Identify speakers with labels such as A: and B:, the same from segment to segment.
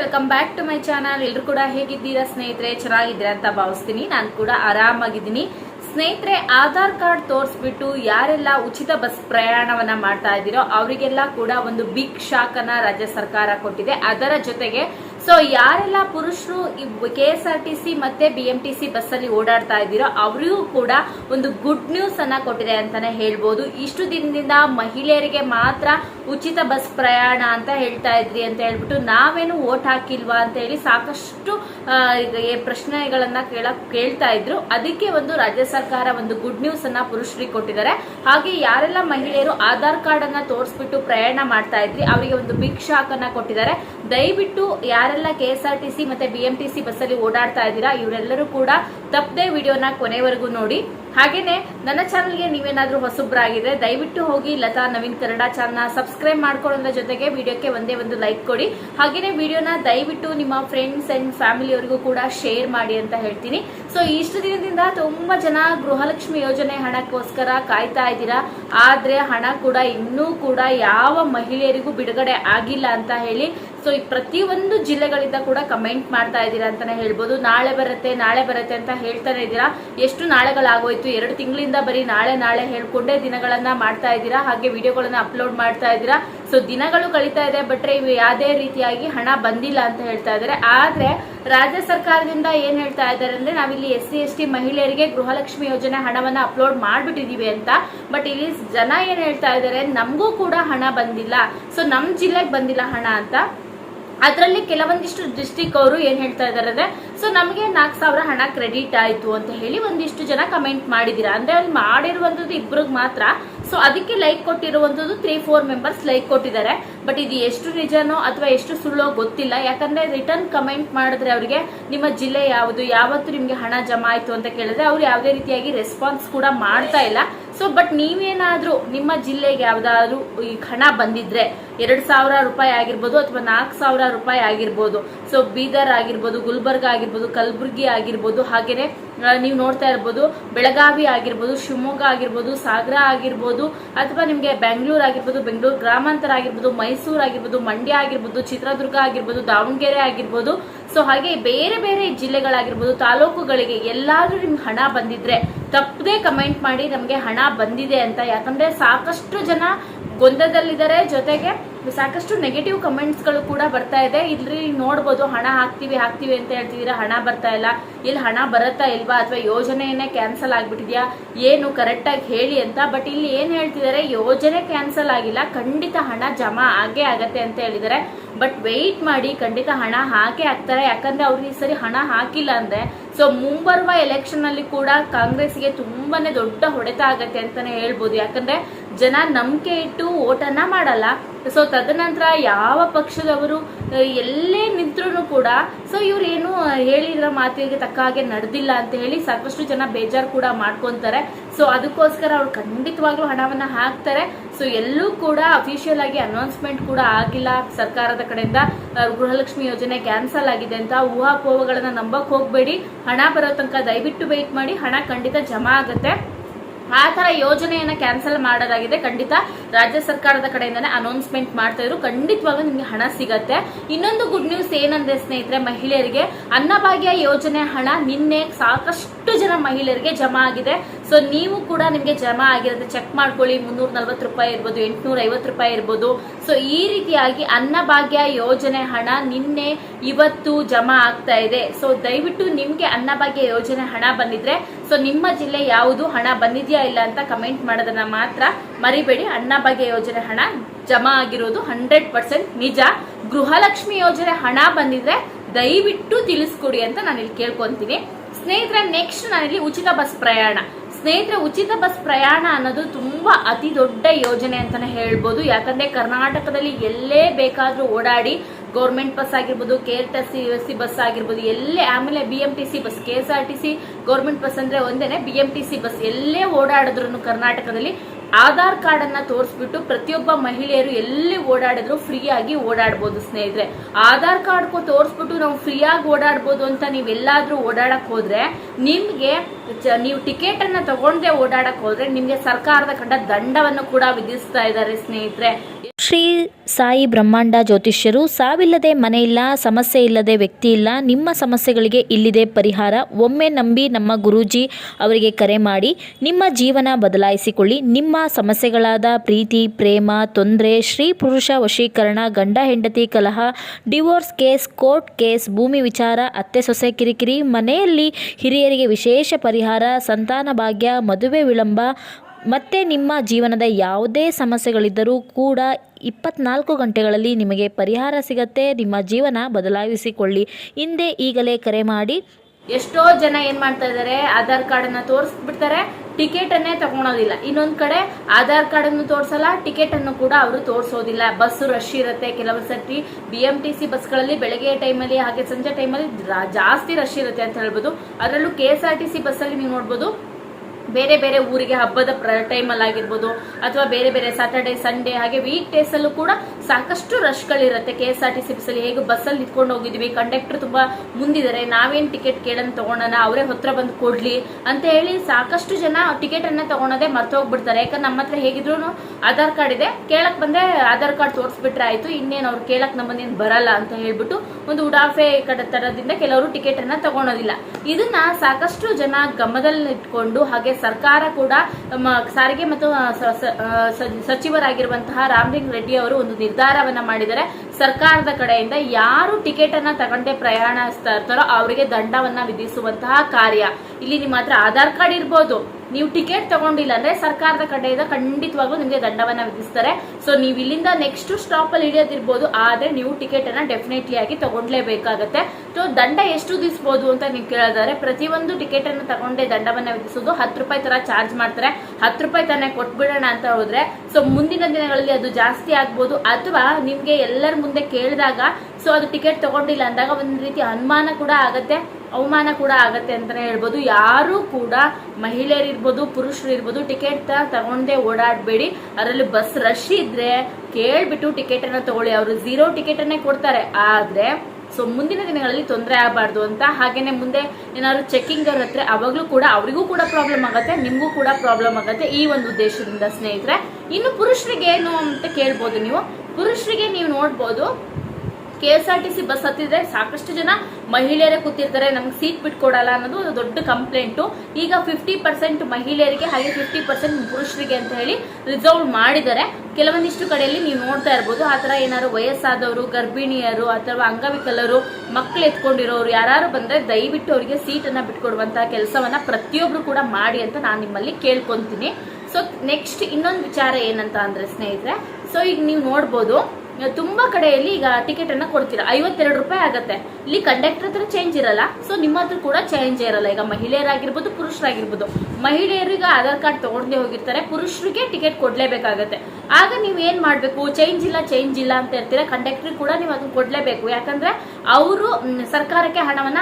A: Welcome back to my channel ಎಲ್ಲರೂ ಕೂಡ ಹೇಗಿದ್ದೀರಾ ಸ್ನೇಹಿತರೆ? ಚೆನ್ನಾಗಿದ್ದೀರಾ ಅಂತ ಭಾವಿಸ್ತೀನಿ. ನಾನು ಕೂಡ ಆರಾಮಾಗಿದ್ದೀನಿ. ಸ್ನೇಹಿತರೆ, ಆಧಾರ್ ಕಾರ್ಡ್ ತೋರಿಸ್ಬಿಟ್ಟು ಯಾರೆಲ್ಲ ಉಚಿತ ಬಸ್ ಪ್ರಯಾಣವನ್ನ ಮಾಡ್ತಾ ಇದ್ದೀರೋ, ಅವರಿಗೆಲ್ಲ ಕೂಡ ಒಂದು ಬಿಗ್ ಶಾಕ್ ಅನ್ನ ರಾಜ್ಯ ಸರ್ಕಾರ ಕೊಟ್ಟಿದೆ. ಅದರ ಜೊತೆಗೆ ಸೊ ಯಾರೆಲ್ಲ ಪುರುಷರು K S R T C ಮತ್ತೆ B M T C bus ಅಲ್ಲಿ ಓಡಾಡ್ತಾ ಇದ್ದೀರೋ ಅವರಿಗೂ ಕೂಡ ಒಂದು ಗುಡ್ ನ್ಯೂಸ್ ಅನ್ನ ಕೊಟ್ಟಿದೆ ಅಂತಾನೆ ಹೇಳ್ಬೋದು. ಇಷ್ಟು ದಿನದಿಂದ ಮಹಿಳೆಯರಿಗೆ ಮಾತ್ರ ಉಚಿತ ಬಸ್ ಪ್ರಯಾಣ ಅಂತ ಹೇಳ್ತಾ ಇದ್ರಿ ಅಂತ ಹೇಳ್ಬಿಟ್ಟು ನಾವೇನು ಓಟ್ ಹಾಕಿಲ್ವಾ ಅಂತ ಹೇಳಿ ಸಾಕಷ್ಟು ಪ್ರಶ್ನೆಗಳನ್ನ ಕೇಳ ಕೇಳ್ತಾ ಇದ್ರು. ಅದಕ್ಕೆ ಒಂದು ರಾಜ್ಯ ಸರ್ಕಾರ ಒಂದು ಗುಡ್ ನ್ಯೂಸ್ ಅನ್ನ ಪುರುಷರಿಗೆ ಕೊಟ್ಟಿದ್ದಾರೆ. ಹಾಗೆ ಯಾರೆಲ್ಲ ಮಹಿಳೆಯರು ಆಧಾರ್ ಕಾರ್ಡ್ ಅನ್ನ ತೋರಿಸ್ಬಿಟ್ಟು ಪ್ರಯಾಣ ಮಾಡ್ತಾ ಇದ್ರಿ, ಅವರಿಗೆ ಒಂದು ಬಿಗ್ ಶಾಕ್ ಅನ್ನ ಕೊಟ್ಟಿದ್ದಾರೆ. ದಯವಿಟ್ಟು ಯಾರೆಲ್ಲ K S R T C ಮತ್ತೆ ಬಿ ಎಂ ಟಿ ಸಿ ಬಸ್ಸಲ್ಲಿ ಓಡಾಡ್ತಾ ಇದ್ದೀರಾ, ಇವರೆಲ್ಲರೂ ಕೂಡ ತಪ್ಪದೆ ವಿಡಿಯೋನ ಕೊನೆವರೆಗೂ ನೋಡಿ. ಹಾಗೇನೆ ನನ್ನ ಚಾನಲ್ಗೆ ನೀವೇನಾದ್ರೂ ಹೊಸಬ್ರಾಗಿದ್ರೆ ದಯವಿಟ್ಟು ಹೋಗಿ ಲತಾ ನವೀನ್ ಕನ್ನಡ ಚಾನಲ್ನ ಸಬ್ಸ್ಕ್ರೈಬ್ ಮಾಡ್ಕೊಳ್ಳೋದ್ರ ಜೊತೆಗೆ ವಿಡಿಯೋಕ್ಕೆ ಒಂದೇ ಒಂದು ಲೈಕ್ ಕೊಡಿ. ಹಾಗೇನೆ ವಿಡಿಯೋನ ದಯವಿಟ್ಟು ನಿಮ್ಮ ಫ್ರೆಂಡ್ಸ್ ಅಂಡ್ ಫ್ಯಾಮಿಲಿಯವರಿಗೂ ಕೂಡ ಶೇರ್ ಮಾಡಿ ಅಂತ ಹೇಳ್ತೀನಿ. ಸೊ ಇಷ್ಟು ದಿನದಿಂದ ತುಂಬಾ ಜನ ಗೃಹಲಕ್ಷ್ಮಿ ಯೋಜನೆ ಹಣಕ್ಕೋಸ್ಕರ ಕಾಯ್ತಾ ಇದ್ದೀರಾ. ಆದ್ರೆ ಹಣ ಕೂಡ ಇನ್ನೂ ಕೂಡ ಯಾವ ಮಹಿಳೆಯರಿಗೂ ಬಿಡುಗಡೆ ಆಗಿಲ್ಲ ಅಂತ ಹೇಳಿ ಸೊ ಈ ಪ್ರತಿಯೊಂದು ಜಿಲ್ಲೆಗಳಿಂದ ಕೂಡ ಕಮೆಂಟ್ ಮಾಡ್ತಾ ಇದ್ದೀರಾ ಅಂತಾನೆ ಹೇಳ್ಬೋದು. ನಾಳೆ ಬರುತ್ತೆ ನಾಳೆ ಬರುತ್ತೆ ಅಂತ ಹೇಳ್ತಾನೆ ಇದ್ದೀರಾ. ಎಷ್ಟು ನಾಳೆಗಳಾಗೋಯ್ತು? ಎರಡು ತಿಂಗಳಿಂದ ಬರೀ ನಾಳೆ ನಾಳೆ ಹೇಳ್ಕೊಂಡೇ ದಿನಗಳನ್ನ ಮಾಡ್ತಾ ಇದ್ದೀರಾ? ಹಾಗೆ ವಿಡಿಯೋಗಳನ್ನ ಅಪ್ಲೋಡ್ ಮಾಡ್ತಾ ಇದ್ದೀರಾ? ಸೊ ದಿನಗಳು ಕಳೀತಾ ಇದೆ ಬಟ್ರೆ ಇವು ಯಾವುದೇ ರೀತಿಯಾಗಿ ಹಣ ಬಂದಿಲ್ಲ ಅಂತ ಹೇಳ್ತಾ ಇದ್ದಾರೆ. ಆದ್ರೆ, ರಾಜ್ಯ ಸರ್ಕಾರದಿಂದ ಏನ್ ಹೇಳ್ತಾ ಇದ್ದಾರೆ ಅಂದ್ರೆ, ನಾವಿಲ್ಲಿ ಎಸ್ ಸಿ ಎಸ್ ಟಿ ಮಹಿಳೆಯರಿಗೆ ಗೃಹಲಕ್ಷ್ಮಿ ಯೋಜನೆ ಹಣವನ್ನ ಅಪ್ಲೋಡ್ ಮಾಡ್ಬಿಟ್ಟಿದೀವಿ ಅಂತ. ಬಟ್ ಇಲ್ಲಿ ಜನ ಏನ್ ಹೇಳ್ತಾ ಇದ್ದಾರೆ, ನಮಗೂ ಕೂಡ ಹಣ ಬಂದಿಲ್ಲ. ಸೊ ನಮ್ ಜಿಲ್ಲೆಗೆ ಬಂದಿಲ್ಲ ಹಣ ಅಂತ. ಅದರಲ್ಲಿ ಕೆಲವೊಂದಿಷ್ಟು ಡಿಸ್ಟಿಕ್ ಅವರು ಏನ್ ಹೇಳ್ತಾ ಇದಾರೆ ಅಂದ್ರೆ ಸೊ ನಮಗೆ ನಾಲ್ಕು ಸಾವಿರ ಹಣ ಕ್ರೆಡಿಟ್ ಆಯ್ತು ಅಂತ ಹೇಳಿ ಒಂದಿಷ್ಟು ಜನ ಕಮೆಂಟ್ ಮಾಡಿದೀರಾ. ಅಂದ್ರೆ ಅಲ್ಲಿ ಮಾಡಿರುವಂತದ್ದು ಇಬ್ಬರಿಗೆ ಮಾತ್ರ. ಸೊ ಅದಕ್ಕೆ ಲೈಕ್ ಕೊಟ್ಟಿರುವಂತದ್ದು ತ್ರೀ ಫೋರ್ ಮೆಂಬರ್ಸ್ ಲೈಕ್ ಕೊಟ್ಟಿದ್ದಾರೆ. ಬಟ್ ಇದು ಎಷ್ಟು ನಿಜನೋ ಅಥವಾ ಎಷ್ಟು ಸುಳ್ಳೋ ಗೊತ್ತಿಲ್ಲ. ಯಾಕಂದ್ರೆ ರಿಟರ್ನ್ ಕಮೆಂಟ್ ಮಾಡಿದ್ರೆ ಅವರಿಗೆ, ನಿಮ್ಮ ಜಿಲ್ಲೆ ಯಾವುದು? ಯಾವತ್ತು ನಿಮ್ಗೆ ಹಣ ಜಮಾ ಆಯ್ತು? ಅಂತ ಕೇಳಿದ್ರೆ, ಅವ್ರು ಯಾವುದೇ ರೀತಿಯಾಗಿ ರೆಸ್ಪಾನ್ಸ್ ಕೂಡ ಮಾಡ್ತಾ ಇಲ್ಲ. ಸೊ ಬಟ್ ನೀವೇನಾದ್ರೂ ನಿಮ್ಮ ಜಿಲ್ಲೆಗೆ ಯಾವ್ದಾದ್ರು ಈ ಹಣ ಬಂದಿದ್ರೆ ಎರಡ್ ಸಾವಿರ ರೂಪಾಯಿ ಆಗಿರ್ಬೋದು ಅಥವಾ ನಾಲ್ಕು ಸಾವಿರ ರೂಪಾಯಿ ಆಗಿರ್ಬೋದು. ಸೊ ಬೀದರ್ ಆಗಿರ್ಬೋದು, ಗುಲ್ಬರ್ಗ ಆಗಿರ್ಬೋದು, ಕಲಬುರ್ಗಿ ಆಗಿರ್ಬೋದು, ಹಾಗೇನೆ ನೀವು ನೋಡ್ತಾ ಇರ್ಬೋದು, ಬೆಳಗಾವಿ ಆಗಿರ್ಬೋದು, ಶಿವಮೊಗ್ಗ ಆಗಿರ್ಬೋದು, ಸಾಗರ ಆಗಿರ್ಬೋದು, ಅಥವಾ ನಿಮ್ಗೆ ಬೆಂಗಳೂರು ಆಗಿರ್ಬೋದು, ಬೆಂಗಳೂರು ಗ್ರಾಮಾಂತರ ಆಗಿರ್ಬೋದು, ಮೈಸೂರು ಆಗಿರ್ಬೋದು, ಮಂಡ್ಯ ಆಗಿರ್ಬೋದು, ಚಿತ್ರದುರ್ಗ ಆಗಿರ್ಬೋದು, ದಾವಣಗೆರೆ ಆಗಿರ್ಬೋದು. ಸೊ ಹಾಗೆ ಬೇರೆ ಬೇರೆ ಜಿಲ್ಲೆಗಳಾಗಿರ್ಬೋದು, ತಾಲೂಕುಗಳಿಗೆ ಎಲ್ಲಾದ್ರೂ ನಿಮ್ಗೆ ಹಣ ಬಂದಿದ್ರೆ ತಪ್ಪದೇ ಕಮೆಂಟ್ ಮಾಡಿ ನಮಗೆ ಹಣ ಬಂದಿದೆ ಅಂತ. ಯಾಕಂದ್ರೆ ಸಾಕಷ್ಟು ಜನ ಗೊಂದದಲ್ಲಿದ್ದಾರೆ ಜೊತೆಗೆ ಸಾಕಷ್ಟು ನೆಗೆಟಿವ್ ಕಮೆಂಟ್ಸ್ಗಳು ಕೂಡ ಬರ್ತಾ ಇದೆ. ಇಲ್ಲಿ ನೋಡ್ಬೋದು ಹಣ ಹಾಕ್ತಿವಿ ಹಾಕ್ತಿವಿ ಅಂತ ಹೇಳ್ತಿದ್ದೀರಾ ಹಣ ಬರ್ತಾ ಇಲ್ಲ. ಇಲ್ಲಿ ಹಣ ಬರುತ್ತಾ ಇಲ್ವಾ? ಅಥವಾ ಯೋಜನೆಯೇ ಕ್ಯಾನ್ಸಲ್ ಆಗಿಬಿಟ್ಟಿದ್ಯಾ? ಏನು? ಕರೆಕ್ಟಾಗಿ ಹೇಳಿ ಅಂತ. ಬಟ್ ಇಲ್ಲಿ ಏನು ಹೇಳ್ತಿದ್ದಾರೆ? ಯೋಜನೆ ಕ್ಯಾನ್ಸಲ್ ಆಗಿಲ್ಲ. ಖಂಡಿತ ಹಣ ಜಮಾ ಆಗೇ ಆಗತ್ತೆ ಅಂತ ಹೇಳಿದ್ದಾರೆ. ಬಟ್ ವೆಯ್ಟ್ ಮಾಡಿ ಖಂಡಿತ ಹಣ ಹಾಕೇ ಆಗ್ತಾರೆ ಯಾಕಂದ್ರೆ ಅವ್ರಿಗೆ ಈ ಸರಿ ಹಣ ಹಾಕಿಲ್ಲ ಅಂದ್ರೆ ಸೊ ಮುಂಬರುವ ಎಲೆಕ್ಷನ್ ಅಲ್ಲಿ ಕೂಡ ಕಾಂಗ್ರೆಸ್ಗೆ ತುಂಬಾನೇ ದೊಡ್ಡ ಹೊಡೆತ ಆಗತ್ತೆ ಅಂತಾನೆ ಹೇಳ್ಬೋದು. ಯಾಕಂದ್ರೆ ಜನ ನಂಬಿಕೆ ಇಟ್ಟು ಓಟನ್ನ ಮಾಡಲ್ಲ. ಸೊ ತದನಂತರ ಯಾವ ಪಕ್ಷದವರು ಎಲ್ಲೇ ನಿಂತ್ರು ಕೂಡ ಸೊ ಇವ್ರು ಏನು ಹೇಳಿದ್ರ ಮಾತಿಗೆ ತಕ್ಕ ಹಾಗೆ ನಡೆದಿಲ್ಲ ಅಂತ ಹೇಳಿ ಸಾಕಷ್ಟು ಜನ ಬೇಜಾರು ಕೂಡ ಮಾಡ್ಕೊಂತಾರೆ. ಸೊ ಅದಕ್ಕೋಸ್ಕರ ಅವ್ರು ಖಂಡಿತವಾಗ್ಲೂ ಹಣವನ್ನ ಹಾಕ್ತಾರೆ. ಸೊ ಎಲ್ಲೂ ಕೂಡ ಅಫಿಷಿಯಲ್ ಆಗಿ ಅನೌನ್ಸ್ಮೆಂಟ್ ಕೂಡ ಆಗಿಲ್ಲ ಸರ್ಕಾರದ ಕಡೆಯಿಂದ. ಗೃಹಲಕ್ಷ್ಮಿ ಯೋಜನೆ ಕ್ಯಾನ್ಸಲ್ ಆಗಿದೆ ಅಂತ ಊಹಾಪೋಹಗಳನ್ನ ನಂಬಕ್ ಹೋಗ್ಬೇಡಿ. ಹಣ ಬರೋ ತನಕ ದಯವಿಟ್ಟು ವೆಯ್ಟ್ ಮಾಡಿ. ಹಣ ಖಂಡಿತ ಜಮಾ ಆಗುತ್ತೆ. ಆ ತರ ಯೋಜನೆಯನ್ನ ಕ್ಯಾನ್ಸಲ್ ಮಾಡೋದಾಗಿದೆ. ಖಂಡಿತ ರಾಜ್ಯ ಸರ್ಕಾರದ ಕಡೆಯಿಂದಾನೆ ಅನೌನ್ಸ್ಮೆಂಟ್ ಮಾಡ್ತಾ ಇದ್ರು. ಖಂಡಿತವಾಗ್ಲೂ ನಿಮ್ಗೆ ಹಣ ಸಿಗತ್ತೆ. ಇನ್ನೊಂದು ಗುಡ್ ನ್ಯೂಸ್ ಏನಂದ್ರೆ ಸ್ನೇಹಿತರೆ, ಮಹಿಳೆಯರಿಗೆ ಅನ್ನಭಾಗ್ಯ ಯೋಜನೆ ಹಣ ನಿನ್ನೆ ಸಾಕಷ್ಟು ಜನ ಮಹಿಳೆಯರಿಗೆ ಜಮಾ ಆಗಿದೆ. ಸೊ ನೀವು ಕೂಡ ನಿಮಗೆ ಜಮಾ ಆಗಿರೋದು ಚೆಕ್ ಮಾಡ್ಕೊಳ್ಳಿ. ಮುನ್ನೂರ ನಲ್ವತ್ತು ರೂಪಾಯಿ ಇರ್ಬೋದು ಎಂಟ್ನೂರ ಐವತ್ತು ರೂಪಾಯಿ ಇರ್ಬೋದು. ಸೊ ಈ ರೀತಿಯಾಗಿ ಅನ್ನಭಾಗ್ಯ ಯೋಜನೆ ಹಣ ನಿನ್ನೆ ಇವತ್ತು ಜಮಾ ಆಗ್ತಾ ಇದೆ. ಸೊ ದಯವಿಟ್ಟು ನಿಮ್ಗೆ ಅನ್ನಭಾಗ್ಯ ಯೋಜನೆ ಹಣ ಬಂದಿದ್ರೆ ಸೊ ನಿಮ್ಮ ಜಿಲ್ಲೆ ಯಾವುದು, ಹಣ ಬಂದಿದೆಯಾ ಇಲ್ಲ ಅಂತ ಕಮೆಂಟ್ ಮಾಡೋದನ್ನ ಮಾತ್ರ ಮರಿಬೇಡಿ. ಅನ್ನಭಾಗ್ಯ ಯೋಜನೆ ಹಣ ಜಮಾ ಆಗಿರೋದು ಹಂಡ್ರೆಡ್ ಪರ್ಸೆಂಟ್ ನಿಜ. ಗೃಹಲಕ್ಷ್ಮಿ ಯೋಜನೆ ಹಣ ಬಂದಿದ್ರೆ ದಯವಿಟ್ಟು ತಿಳಿಸ್ಕೊಡಿ ಅಂತ ನಾನು ಇಲ್ಲಿ ಕೇಳ್ಕೊಂತೀನಿ. ಸ್ನೇಹಿತರೆ ನೆಕ್ಸ್ಟ್ ನಾನಿಲ್ಲಿ ಉಚಿತ ಬಸ್ ಪ್ರಯಾಣ. ಸ್ನೇಹಿತರೆ, ಉಚಿತ ಬಸ್ ಪ್ರಯಾಣ ಅನ್ನೋದು ತುಂಬಾ ಅತಿ ದೊಡ್ಡ ಯೋಜನೆ ಅಂತಾನೆ ಹೇಳ್ಬೋದು. ಯಾಕಂದ್ರೆ ಕರ್ನಾಟಕದಲ್ಲಿ ಎಲ್ಲೇ ಬೇಕಾದ್ರೂ ಓಡಾಡಿ, ಗೌರ್ಮೆಂಟ್ ಬಸ್ ಆಗಿರ್ಬೋದು, ಕೆ ಎಸ್ ಸಿ ಬಸ್ ಆಗಿರ್ಬೋದು, ಎಲ್ಲೇ ಆಮೇಲೆ B M T C bus, K S R T C government bus ಅಂದ್ರೆ ಒಂದೇನೆ, B M T C bus ಎಲ್ಲೇ ಓಡಾಡಿದ್ರು ಕರ್ನಾಟಕದಲ್ಲಿ ಆಧಾರ್ ಕಾರ್ಡ್ ಅನ್ನ ತೋರಿಸ್ಬಿಟ್ಟು ಪ್ರತಿಯೊಬ್ಬ ಮಹಿಳೆಯರು ಎಲ್ಲಿ ಓಡಾಡಿದ್ರು ಫ್ರೀ ಆಗಿ ಓಡಾಡ್ಬೋದು ಸ್ನೇಹಿತರೆ. ಆಧಾರ್ ಕಾರ್ಡ್ ತೋರಿಸ್ಬಿಟ್ಟು ನಾವು ಫ್ರೀ ಆಗಿ ಓಡಾಡ್ಬೋದು ಅಂತ ನೀವೆಲ್ಲಾದ್ರೂ ಓಡಾಡಕ್ ಹೋದ್ರೆ ನಿಮ್ಗೆ ನೀವು ಟಿಕೆಟ್ ಅನ್ನ ತಗೊಂಡೇ ಓಡಾಡಕ್ ಹೋದ್ರೆ ನಿಮ್ಗೆ ಸರ್ಕಾರದ ಕಂಡ ದಂಡವನ್ನು ಕೂಡ ವಿಧಿಸ್ತಾ ಇದ್ದಾರೆ ಸ್ನೇಹಿತರೆ.
B: ಶ್ರೀ ಸಾಯಿ ಬ್ರಹ್ಮಾಂಡ ಜ್ಯೋತಿಷ್ಯರು, ಸಾವಿಲ್ಲದೆ ಮನೆಯಿಲ್ಲ, ಸಮಸ್ಯೆ ಇಲ್ಲದೆ ವ್ಯಕ್ತಿ ಇಲ್ಲ, ನಿಮ್ಮ ಸಮಸ್ಯೆಗಳಿಗೆ ಇಲ್ಲಿದೆ ಪರಿಹಾರ. ಒಮ್ಮೆ ನಂಬಿ ನಮ್ಮ ಗುರೂಜಿ ಅವರಿಗೆ ಕರೆ ಮಾಡಿ, ನಿಮ್ಮ ಜೀವನ ಬದಲಾಯಿಸಿಕೊಳ್ಳಿ. ನಿಮ್ಮ ಸಮಸ್ಯೆಗಳಾದ ಪ್ರೀತಿ, ಪ್ರೇಮ, ತೊಂದರೆ ಶ್ರೀ ಪುರುಷ ವಶೀಕರಣ, ಗಂಡ, ಹೆಂಡತಿ, ಕಲಹ, ಡಿವೋರ್ಸ್ ಕೇಸ್, ಕೋರ್ಟ್ ಕೇಸ್, ಭೂಮಿ ವಿಚಾರ, ಅತ್ತೆ, ಸೊಸೆ, ಕಿರಿಕಿರಿ, ಮನೆಯಲ್ಲಿ ಹಿರಿಯರಿಗೆ ವಿಶೇಷ ಪರಿಹಾರ, ಸಂತಾನ ಭಾಗ್ಯ, ಮದುವೆ ವಿಳಂಬ, ಮತ್ತೆ ನಿಮ್ಮ ಜೀವನದ ಯಾವುದೇ ಸಮಸ್ಯೆಗಳಿದ್ದರೂ ಕೂಡ ಇಪ್ಪತ್ನಾಲ್ಕು ಗಂಟೆಗಳಲ್ಲಿ ನಿಮಗೆ ಪರಿಹಾರ ಸಿಗತ್ತೆ. ನಿಮ್ಮ ಜೀವನ ಬದಲಾಯಿಸಿಕೊಳ್ಳಿ. ಹಿಂದೆ ಈಗಲೇ ಕರೆ ಮಾಡಿ.
A: ಎಷ್ಟೋ ಜನ ಏನ್ ಮಾಡ್ತಾ ಇದಾರೆ ಆಧಾರ್ ಕಾರ್ಡ್ ಅನ್ನ ತೋರಿಸ್ಬಿಡ್ತಾರೆ ಟಿಕೆಟ್ ಅನ್ನೇ ತಗೊಳೋದಿಲ್ಲ. ಇನ್ನೊಂದ್ ಕಡೆ ಆಧಾರ್ ಕಾರ್ಡ್ ಅನ್ನು ತೋರಿಸಲ್ಲ ಟಿಕೆಟ್ ಅನ್ನು ಕೂಡ ಅವರು ತೋರಿಸೋದಿಲ್ಲ. ಬಸ್ ರಶ್ ಇರುತ್ತೆ ಕೆಲವೊಂದ್ ಸರ್ತಿ. ಬಿ ಎಂ ಟಿ ಸಿ ಬಸ್ಗಳಲ್ಲಿ ಬೆಳಗ್ಗೆ ಟೈಮಲ್ಲಿ ಹಾಗೆ ಸಂಜೆ ಟೈಮಲ್ಲಿ ಜಾಸ್ತಿ ರಶ್ ಇರುತ್ತೆ ಅಂತ ಹೇಳ್ಬೋದು. ಅದರಲ್ಲೂ K S R T C ಬಸ್ಸಲ್ಲಿ ನೀವು ನೋಡ್ಬೋದು. ಬೇರೆ ಬೇರೆ ಊರಿಗೆ ಹಬ್ಬದ ಟೈಮಲ್ಲಿ ಆಗಿರ್ಬೋದು ಅಥವಾ ಬೇರೆ ಬೇರೆ ಸಾಟರ್ಡೆ ಸಂಡೇ ಹಾಗೆ ವೀಕ್ ಡೇಸಲ್ಲೂ ಕೂಡ ಸಾಕಷ್ಟು ರಶ್ಗಳಿರುತ್ತೆ K S R T C ಬಸ್ಸಲ್ಲಿ ಹೇಗೆ ಬಸ್ಸಲ್ಲಿ ನಿಂತ್ಕೊಂಡು ಹೋಗಿದ್ವಿ. ಕಂಡಕ್ಟರ್ ತುಂಬಾ ಮುಂದಿದ್ದಾರೆ. ನಾವೇನ್ ಟಿಕೆಟ್ ಕೇಳೋಣ ತಗೊಳೋಣ, ಅವರೇ ಹತ್ರ ಬಂದು ಕೊಡ್ಲಿ ಅಂತ ಹೇಳಿ ಸಾಕಷ್ಟು ಜನ ಟಿಕೆಟ್ ಅನ್ನ ತಗೊಳೋದೇ ಮರ್ತೋಗ್ಬಿಡ್ತಾರೆ ಯಾಕಂದ್ರೆ ನಮ್ಮ ಹತ್ರ ಹೇಗಿದ್ರು ಆಧಾರ್ ಕಾರ್ಡ್ ಇದೆ. ಕೇಳಕ್ ಬಂದ್ರೆ ಆಧಾರ್ ಕಾರ್ಡ್ ತೋರಿಸ್ಬಿಟ್ರೆ ಆಯಿತು. ಇನ್ನೇನು ಅವ್ರು ಕೇಳಕ್ ನಮ್ಮನ್ನೇನು ಬರಲ್ಲ ಅಂತ ಹೇಳ್ಬಿಟ್ಟು ಒಂದು ಉಡಾಫೆ ಕಡೆ ತರದಿಂದ ಕೆಲವರು ಟಿಕೆಟ್ ಅನ್ನ ತಗೊಳೋದಿಲ್ಲ. ಇದನ್ನ ಸಾಕಷ್ಟು ಜನ ಗಮದಲ್ಲಿ ಇಟ್ಕೊಂಡು ಹಾಗೆ ಸರ್ಕಾರ ಕೂಡ ಸಾರಿಗೆ ಮತ್ತು ಸಚಿವರಾಗಿರುವಂತಹ ರಾಮಲಿಂಗ್ ರೆಡ್ಡಿ ಅವರು ಒಂದು ನಿರ್ಧಾರವನ್ನ ಮಾಡಿದರೆ ಸರ್ಕಾರದ ಕಡೆಯಿಂದ ಯಾರು ಟಿಕೆಟ್ ಅನ್ನ ತಗೊಂಡೆ ಪ್ರಯಾಣಿಸ್ತಾ ಇರ್ತಾರೋ ಅವರಿಗೆ ದಂಡವನ್ನ ವಿಧಿಸುವಂತಹ ಕಾರ್ಯ. ಇಲ್ಲಿ ನಿಮ್ಮ ಹತ್ರ ಆಧಾರ್ ಕಾರ್ಡ್ ಇರ್ಬೋದು. ನೀವು ಟಿಕೆಟ್ ತಗೊಂಡಿಲ್ಲ ಅಂದ್ರೆ ಸರ್ಕಾರದ ಕಡೆಯಿಂದ ಖಂಡಿತವಾಗ್ಲೂ ನಿಮಗೆ ದಂಡವನ್ನ ವಿಧಿಸ್ತಾರೆ. ಸೊ ನೀವು ಇಲ್ಲಿಂದ ನೆಕ್ಸ್ಟ್ ಸ್ಟಾಪ್ ಅಲ್ಲಿ ಇಳಿಯೋದಿರ್ಬೋದು, ಆದ್ರೆ ನೀವು ಟಿಕೆಟ್ ಅನ್ನ ಡೆಫಿನೆಟ್ಲಿ ಆಗಿ ತಗೊಂಡ್ಲೇಬೇಕಾಗತ್ತೆ. ಸೊ ದಂಡ ಎಷ್ಟು ವಿಧಿಸಬಹುದು ಅಂತ ನೀವು ಕೇಳಿದ್ರೆ, ಪ್ರತಿಯೊಂದು ಟಿಕೆಟ್ ಅನ್ನು ತಗೊಂಡೆ ದಂಡವನ್ನ ವಿಧಿಸೋದು ಹತ್ತು ರೂಪಾಯಿ ತರ ಚಾರ್ಜ್ ಮಾಡ್ತಾರೆ. ಹತ್ತು ರೂಪಾಯಿ ತಾನೇ ಕೊಟ್ಬಿಡೋಣ ಅಂತ ಹೋದ್ರೆ ಸೊ ಮುಂದಿನ ದಿನಗಳಲ್ಲಿ ಅದು ಜಾಸ್ತಿ ಆಗ್ಬೋದು. ಅಥವಾ ನಿಮ್ಗೆ ಎಲ್ಲರ ಮುಂದೆ ಕೇಳಿದಾಗ ಸೊ ಅದು ಟಿಕೆಟ್ ತಗೊಂಡಿಲ್ಲ ಅಂದಾಗ ಒಂದ್ ರೀತಿ ಅನುಮಾನ ಕೂಡ ಆಗತ್ತೆ. ಅವಮಾನ ಕೂಡ ಆಗತ್ತೆ ಅಂತಾನೆ ಹೇಳ್ಬೋದು. ಯಾರು ಕೂಡ ಮಹಿಳೆಯರಿರ್ಬೋದು ಪುರುಷರು ಇರ್ಬೋದು ಟಿಕೆಟ್ ತಗೊಂಡೇ ಓಡಾಡಬೇಡಿ. ಅದರಲ್ಲಿ ಬಸ್ ರಶ್ ಇದ್ರೆ ಕೇಳ್ಬಿಟ್ಟು ಟಿಕೆಟ್ ಅನ್ನ ತಗೊಳ್ಳಿ. ಅವರು ಝೀರೋ ಟಿಕೆಟ್ ಅನ್ನೇ ಕೊಡ್ತಾರೆ. ಆದ್ರೆ ಸೊ ಮುಂದಿನ ದಿನಗಳಲ್ಲಿ ತೊಂದರೆ ಆಗಬಾರ್ದು ಅಂತ. ಹಾಗೇನೆ ಮುಂದೆ ಏನಾದ್ರು ಚೆಕಿಂಗ್ ಅವ್ರ ಹತ್ರ ಅವಾಗ್ಲೂ ಕೂಡ ಅವರಿಗೂ ಕೂಡ ಪ್ರಾಬ್ಲಮ್ ಆಗತ್ತೆ, ನಿಮಗೂ ಕೂಡ ಪ್ರಾಬ್ಲಮ್ ಆಗತ್ತೆ ಈ ಒಂದು ಉದ್ದೇಶದಿಂದ ಸ್ನೇಹಿತರೆ. ಇನ್ನು ಪುರುಷರಿಗೆ ಏನು ಅಂತ ಕೇಳ್ಬೋದು ನೀವು? ಪುರುಷರಿಗೆ ನೀವು ನೋಡ್ಬೋದು K S R T C bus ಹತ್ತಿದ್ರೆ ಸಾಕಷ್ಟು ಜನ ಮಹಿಳೆಯರೇ ಕೂತಿರ್ತಾರೆ, ನಮ್ಗೆ ಸೀಟ್ ಬಿಟ್ಕೊಡಲ್ಲ ಅನ್ನೋದು ದೊಡ್ಡ ಕಂಪ್ಲೇಂಟು ಈಗ ಫಿಫ್ಟಿ ಪರ್ಸೆಂಟ್ ಮಹಿಳೆಯರಿಗೆ ಹಾಗೆ ಫಿಫ್ಟಿ ಪರ್ಸೆಂಟ್ ಪುರುಷರಿಗೆ ಅಂತ ಹೇಳಿ ರಿಸರ್ವ್ ಮಾಡಿದ್ದಾರೆ. ಕೆಲವೊಂದಿಷ್ಟು ಕಡೆಯಲ್ಲಿ ನೀವು ನೋಡ್ತಾ ಇರ್ಬೋದು, ಆ ಥರ ಏನಾದ್ರು ವಯಸ್ಸಾದವರು, ಗರ್ಭಿಣಿಯರು ಅಥವಾ ಅಂಗವಿಕಲರು ಮಕ್ಕಳು ಎತ್ಕೊಂಡಿರೋರು ಯಾರು ಬಂದರೆ ದಯವಿಟ್ಟು ಅವರಿಗೆ ಸೀಟನ್ನು ಬಿಟ್ಕೊಡುವಂತಹ ಕೆಲಸವನ್ನು ಪ್ರತಿಯೊಬ್ಬರು ಕೂಡ ಮಾಡಿ ಅಂತ ನಾನು ನಿಮ್ಮಲ್ಲಿ ಕೇಳ್ಕೊತೀನಿ. ಸೊ ನೆಕ್ಸ್ಟ್ ಇನ್ನೊಂದು ವಿಚಾರ ಏನಂತ ಅಂದರೆ ಸ್ನೇಹಿತರೆ ಸೊ ಈಗ ನೀವು ನೋಡ್ಬೋದು ತುಂಬಾ ಕಡೆಯಲ್ಲಿ ಈಗ ಟಿಕೆಟ್ ಅನ್ನ ಕೊಡ್ತೀರಾ? ಐವತ್ತೆರಡು ರೂಪಾಯಿ ಆಗುತ್ತೆ. ಇಲ್ಲಿ ಕಂಡಕ್ಟರ್ ಹತ್ರ ಚೇಂಜ್ ಇರಲ್ಲ. ಸೊ ನಿಮ್ಮ ಹತ್ರ ಕೂಡ ಚೇಂಜ್ ಇರಲ್ಲ. ಈಗ ಮಹಿಳೆಯರಾಗಿರ್ಬೋದು, ಪುರುಷರಾಗಿರ್ಬೋದು. ಮಹಿಳೆಯರಿಗೆ ಆಧಾರ್ ಕಾರ್ಡ್ ತಗೊಂಡೇ ಹೋಗಿರ್ತಾರೆ. ಪುರುಷರಿಗೆ ಟಿಕೆಟ್ ಕೊಡ್ಲೇಬೇಕಾಗತ್ತೆ. ಆಗ ನೀವು ಏನ್ ಮಾಡ್ಬೇಕು? ಚೇಂಜ್ ಇಲ್ಲ ಚೇಂಜ್ ಇಲ್ಲ ಅಂತ ಇರ್ತೀರಾ? ಕಂಡಕ್ಟರ್ ಕೂಡ ನೀವು ಅದನ್ನ ಕೊಡ್ಲೇಬೇಕು. ಯಾಕಂದ್ರೆ, ಅವರು ಸರ್ಕಾರಕ್ಕೆ ಹಣವನ್ನ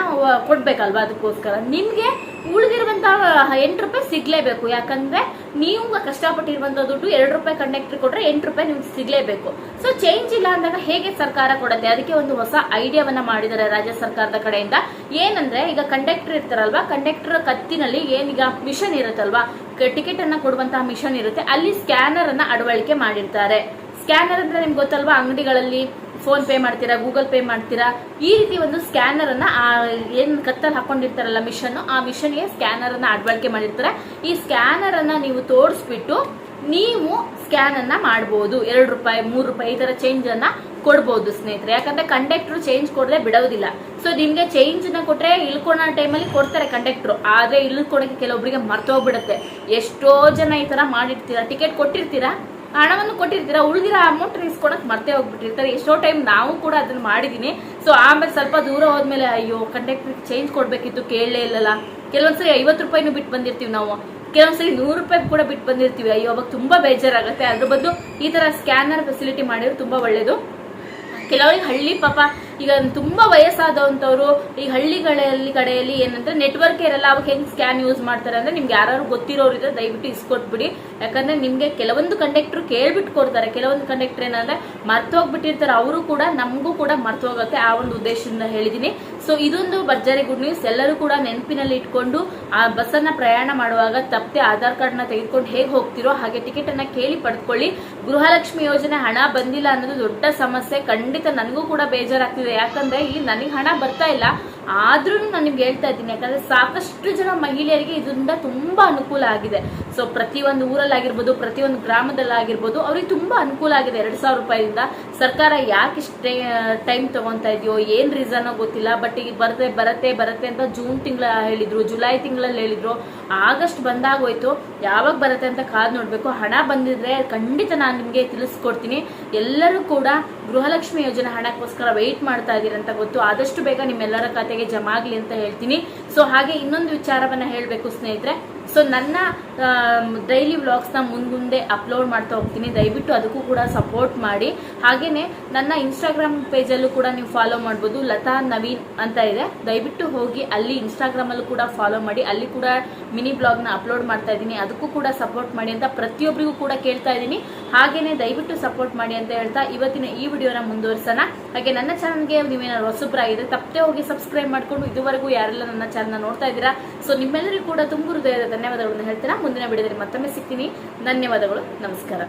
A: ಕೊಡ್ಬೇಕಲ್ವಾ ಅದಕ್ಕೋಸ್ಕರ? ನಿಮ್ಗೆ ಉಳಿದಿರುವಂತಹ ಎಂಟು ರೂಪಾಯಿ ಸಿಗ್ಲೇಬೇಕು. ಯಾಕಂದ್ರೆ ನೀವು ಕಷ್ಟಪಟ್ಟಿರುವಂತಹ ದುಡ್ಡು ಎರಡು ರೂಪಾಯಿ ಕಂಡಕ್ಟರ್ ಕೊಟ್ರೆ ಎಂಟು ರೂಪಾಯಿ ನಿಮ್ಗೆ ಸಿಗ್ಲೇಬೇಕು. ಸೊ ಚೇಂಜ್ ಇಲ್ಲ ಅಂದಾಗ ಹೇಗೆ ಸರ್ಕಾರ ಕೊಡುತ್ತೆ? ಅದಕ್ಕೆ ಒಂದು ಹೊಸ ಐಡಿಯಾವನ್ನ ಮಾಡಿದ್ದಾರೆ ರಾಜ್ಯ ಸರ್ಕಾರದ ಕಡೆಯಿಂದ. ಏನಂದ್ರೆ, ಈಗ ಕಂಡಕ್ಟರ್ ಇರ್ತಾರಲ್ವಾ? ಕಂಡಕ್ಟರ್ ಕತ್ತಿನಲ್ಲಿ ಏನೀಗ ಮಿಷನ್ ಇರುತ್ತಲ್ವಾ? ಟಿಕೆಟ್ ಅನ್ನ ಕೊಡುವಂತಹ ಮಿಷನ್ ಇರುತ್ತೆ. ಅಲ್ಲಿ ಸ್ಕ್ಯಾನರ್ ಅನ್ನ ಅಳವಡಿಕೆ ಮಾಡಿರ್ತಾರೆ. ಸ್ಕ್ಯಾನರ್ ಅಂದ್ರೆ ನಿಮ್ಗೆ ಗೊತ್ತಲ್ವಾ? ಅಂಗಡಿಗಳಲ್ಲಿ ಫೋನ್ ಪೇ ಮಾಡ್ತೀರಾ, ಗೂಗಲ್ ಪೇ ಮಾಡ್ತೀರಾ, ಈ ರೀತಿ ಒಂದು ಸ್ಕ್ಯಾನರ್ ಅನ್ನ ಏನ್ ಕತ್ತಲ್ಲಿ ಹಾಕೊಂಡಿರ್ತಾರಲ್ಲ ಮಿಷನ್, ಆ ಮಿಷನ್ಗೆ ಸ್ಕ್ಯಾನರ್ ಅನ್ನ ಅಳವಡಿಕೆ ಮಾಡಿರ್ತಾರೆ. ಈ ಸ್ಕ್ಯಾನರ್ ಅನ್ನ ನೀವು ತೋರಿಸ್ಬಿಟ್ಟು ನೀವು ಸ್ಕ್ಯಾನ್ ಅನ್ನ ಮಾಡಬಹುದು ಎರಡು ರೂಪಾಯಿ, ಮೂರು ರೂಪಾಯಿ, ಈ ತರ ಚೇಂಜ್ ಅನ್ನ ಕೊಡ್ಬೋದು ಸ್ನೇಹಿತರೆ. ಯಾಕಂದ್ರೆ ಕಂಡಕ್ಟರ್ ಚೇಂಜ್ ಕೊಡದೆ ಬಿಡೋದಿಲ್ಲ. ಸೊ ನಿಮ್ಗೆ ಚೇಂಜ್ನ ಕೊಟ್ರೆ ಇಳ್ಕೊಳ ಟೈಮಲ್ಲಿ ಕೊಡ್ತಾರೆ ಕಂಡಕ್ಟರ್ ಆದ್ರೆ ಇಳ್ಕೊಡಕ್ಕೆ ಕೆಲವೊಬ್ಬರಿಗೆ ಮರ್ತೋಗ್ಬಿಡುತ್ತೆ. ಎಷ್ಟೋ ಜನ ಈ ತರ ಮಾಡಿರ್ತೀರಾ ಟಿಕೆಟ್ ಕೊಟ್ಟಿರ್ತೀರಾ? ಹಣವನ್ನು ಕೊಟ್ಟಿರ್ತೀರಾ, ಉಳಿದಿರೋ ಅಮೌಂಟ್ ಇಸ್ಕೊಳಕ್ ಮರ್ತೇ ಹೋಗ್ಬಿಟ್ಟಿರ್ತಾರೆ. ಎಷ್ಟೋ ಟೈಮ್ ನಾವು ಕೂಡ ಅದನ್ನ ಮಾಡಿದೀನಿ. ಸೊ ಆಮೇಲೆ ಸ್ವಲ್ಪ ದೂರ ಹೋದ್ಮೇಲೆ, ಅಯ್ಯೋ ಕಂಡಕ್ಟರ್ ಚೇಂಜ್ ಕೊಡ್ಬೇಕಿತ್ತು, ಕೇಳಲೇ ಇಲ್ಲಲ್ಲ. ಕೆಲವೊಂದ್ಸರಿ ಐವತ್ತು ರೂಪಾಯಿನೂ ಬಿಟ್ಟು ಬಂದಿರ್ತೀವಿ ನಾವು. ಕೆಲವೊಂದ್ಸರಿ ನೂರು ರೂಪಾಯಿ ಕೂಡ ಬಿಟ್ಟು ಬಂದಿರ್ತೀವಿ. ಅಯ್ಯೋ, ಅವಾಗ ತುಂಬಾ ಬೇಜಾರಾಗುತ್ತೆ. ಅದ್ರ ಬದಲು ಈ ತರ ಸ್ಕ್ಯಾನರ್ ಫೆಸಿಲಿಟಿ ಮಾಡಿದ್ರೆ ತುಂಬಾ ಒಳ್ಳೇದು. ಕೆಲವರಿಗೆ ಹಳ್ಳಿ ಪಾಪ ಈಗ ತುಂಬಾ ವಯಸ್ಸಾದಂತವ್ರು ಈ ಹಳ್ಳಿಗಳಲ್ಲಿ ಕಡೆಯಲ್ಲಿ ಏನಂದ್ರೆ ನೆಟ್ವರ್ಕ್ ಇರಲ್ಲ, ಅವಾಗ ಹೆಂಗ್ ಸ್ಕ್ಯಾನ್ ಯೂಸ್ ಮಾಡ್ತಾರೆ ಅಂದ್ರೆ ನಿಮ್ಗೆ ಯಾರು ಗೊತ್ತಿರೋರು ಇದ್ರೆ ದಯವಿಟ್ಟು ಇಸ್ಕೊಟ್ಬಿಡಿ. ಯಾಕಂದ್ರೆ ನಿಮ್ಗೆ ಕೆಲವೊಂದು ಕಂಡಕ್ಟರ್ ಕೇಳ್ಬಿಟ್ಟು ಕೊಡ್ತಾರೆ. ಕೆಲವೊಂದು ಕಂಡಕ್ಟರ್ ಏನಂದ್ರೆ ಮರ್ತೋಗ್ಬಿಟ್ಟಿರ್ತಾರೆ ಅವರು ಕೂಡ, ನಮಗೂ ಕೂಡ ಮರ್ತೋಗುತ್ತೆ ಆ ಒಂದು ಉದ್ದೇಶದಿಂದ ಹೇಳಿದೀನಿ. ಸೊ ಇದೊಂದು ಭರ್ಜರಿ ಗುಡ್ ನ್ಯೂಸ್ ಎಲ್ಲರೂ ಕೂಡ ನೆನಪಿನಲ್ಲಿ ಇಟ್ಕೊಂಡು ಆ ಬಸ್ಸನ್ನ ಪ್ರಯಾಣ ಮಾಡುವಾಗ ತಪ್ಪದೆ ಆಧಾರ್ ಕಾರ್ಡ್ನ ತೆಗೆದುಕೊಂಡು ಹೇಗೆ ಹೋಗ್ತಿರೋ ಹಾಗೆ ಟಿಕೆಟ್ ಅನ್ನ ಕೇಳಿ ಪಡ್ಕೊಳ್ಳಿ. ಗೃಹಲಕ್ಷ್ಮಿ ಯೋಜನೆ ಹಣ ಬಂದಿಲ್ಲ ಅನ್ನೋದು ದೊಡ್ಡ ಸಮಸ್ಯೆ. ಖಂಡಿತ ನನಗೂ ಕೂಡ ಬೇಜಾರಾಗ್ತಿದೆ. ಯಾಕಂದ್ರೆ ಇಲ್ಲಿ ನನಗೆ ಹಣ ಬರ್ತಾ ಇಲ್ಲ. ಆದ್ರೂ ನಾನು ನಿಮ್ಗೆ ಹೇಳ್ತಾ ಇದ್ದೀನಿ, ಯಾಕಂದ್ರೆ ಸಾಕಷ್ಟು ಜನ ಮಹಿಳೆಯರಿಗೆ ಇದರಿಂದ ತುಂಬಾ ಅನುಕೂಲ ಆಗಿದೆ. ಸೊ ಪ್ರತಿಯೊಂದು ಊರಲ್ಲಾಗಿರ್ಬೋದು, ಪ್ರತಿಯೊಂದು ಗ್ರಾಮದಲ್ಲಾಗಿರ್ಬೋದು, ಅವ್ರಿಗೆ ತುಂಬಾ ಅನುಕೂಲ ಆಗಿದೆ ಎರಡು ಸಾವಿರ ರೂಪಾಯಿಂದ ಸರ್ಕಾರ ಯಾಕೆ ಇಷ್ಟೇ ಟೈಮ್ ತಗೊಂತಾ ಇದೆಯೋ, ಏನ್ ರೀಸನ್ ಗೊತ್ತಿಲ್ಲ ಬಟ್ ಈಗ ಬರುತ್ತೆ, ಬರತ್ತೆ ಬರತ್ತೆ ಅಂತ ಜೂನ್ ತಿಂಗಳ ಹೇಳಿದ್ರು, ಜುಲೈ ತಿಂಗಳಲ್ಲಿ ಹೇಳಿದ್ರು. ಆಗಸ್ಟ್ ಬಂದಾಗೋಯ್ತು, ಯಾವಾಗ ಬರುತ್ತೆ ಅಂತ ಕಾದ್ ನೋಡ್ಬೇಕು. ಹಣ ಬಂದಿದ್ರೆ ಖಂಡಿತ ನಾನು ನಿಮ್ಗೆ ತಿಳಿಸ್ಕೊಡ್ತೀನಿ. ಎಲ್ಲರೂ ಕೂಡ ಗೃಹಲಕ್ಷ್ಮಿ ಯೋಜನೆ ಹಣಕ್ಕೋಸ್ಕರ ವೆಯ್ಟ್ ಮಾಡ್ತಾ ಇದ್ದೀರಂತ ಗೊತ್ತು. ಆದಷ್ಟು ಬೇಗ ನಿಮ್ಮೆಲ್ಲರ ಖಾತೆಗೆ ಜಮಾ ಆಗ್ಲಿ ಅಂತ ಹೇಳ್ತೀನಿ. ಸೊ ಹಾಗೆ ಇನ್ನೊಂದು ವಿಚಾರವನ್ನ ಹೇಳಬೇಕು ಸ್ನೇಹಿತರೆ. ಸೊ ನನ್ನ ಡೈಲಿ ವ್ಲಾಗ್ಸ್ನ ಮುಂದೆ ಅಪ್ಲೋಡ್ ಮಾಡ್ತಾ ಹೋಗ್ತೀನಿ. ದಯವಿಟ್ಟು ಅದಕ್ಕೂ ಕೂಡ ಸಪೋರ್ಟ್ ಮಾಡಿ. ಹಾಗೇನೆ ನನ್ನ ಇನ್ಸ್ಟಾಗ್ರಾಮ್ ಪೇಜಲ್ಲೂ ಕೂಡ ನೀವು ಫಾಲೋ ಮಾಡ್ಬೋದು. ಲತಾ ನವೀನ್ ಅಂತ ಇದೆ. ದಯವಿಟ್ಟು ಹೋಗಿ ಅಲ್ಲಿ ಇನ್ಸ್ಟಾಗ್ರಾಮಲ್ಲೂ ಕೂಡ ಫಾಲೋ ಮಾಡಿ. ಅಲ್ಲಿ ಕೂಡ ಮಿನಿ ಬ್ಲಾಗ್ನ ಅಪ್ಲೋಡ್ ಮಾಡ್ತಾ ಇದ್ದೀನಿ. ಅದಕ್ಕೂ ಕೂಡ ಸಪೋರ್ಟ್ ಮಾಡಿ ಅಂತ ಪ್ರತಿಯೊಬ್ಬರಿಗೂ ಕೂಡ ಕೇಳ್ತಾ ಇದ್ದೀನಿ. ಹಾಗೇನೆ ದಯವಿಟ್ಟು ಸಪೋರ್ಟ್ ಮಾಡಿ ಅಂತ ಹೇಳ್ತಾ ಇವತ್ತಿನ ಈ ವಿಡಿಯೋನ ಮುಂದುವರಿಸೋಣ. ಹಾಗೆ ನನ್ನ ಚಾನಲ್ಗೆ ನೀವೇನಾದ್ರು ಹೊಸಬ್ರಾಗಿದೆ ತಪ್ಪದೆ ಹೋಗಿ ಸಬ್ಸ್ಕ್ರೈಬ್ ಮಾಡ್ಕೊಂಡು ಇದುವರೆಗೂ ಯಾರೆಲ್ಲ ನನ್ನ ಚಾನಲ್ ನೋಡ್ತಾ ಇದ್ದೀರಾ? ಸೊ ನಿಮ್ಮೆಲ್ಲರಿಗೂ ಕೂಡ ತುಂಬ ಹೃದಯದ ಧನ್ಯವಾದಗಳನ್ನು ಹೇಳ್ತೀರಾ? ಮುಂದಿನ ವಿಡಿಯೋದಲ್ಲಿ ಮತ್ತೊಮ್ಮೆ ಸಿಗ್ತೀನಿ. ಧನ್ಯವಾದಗಳು. ನಮಸ್ಕಾರ.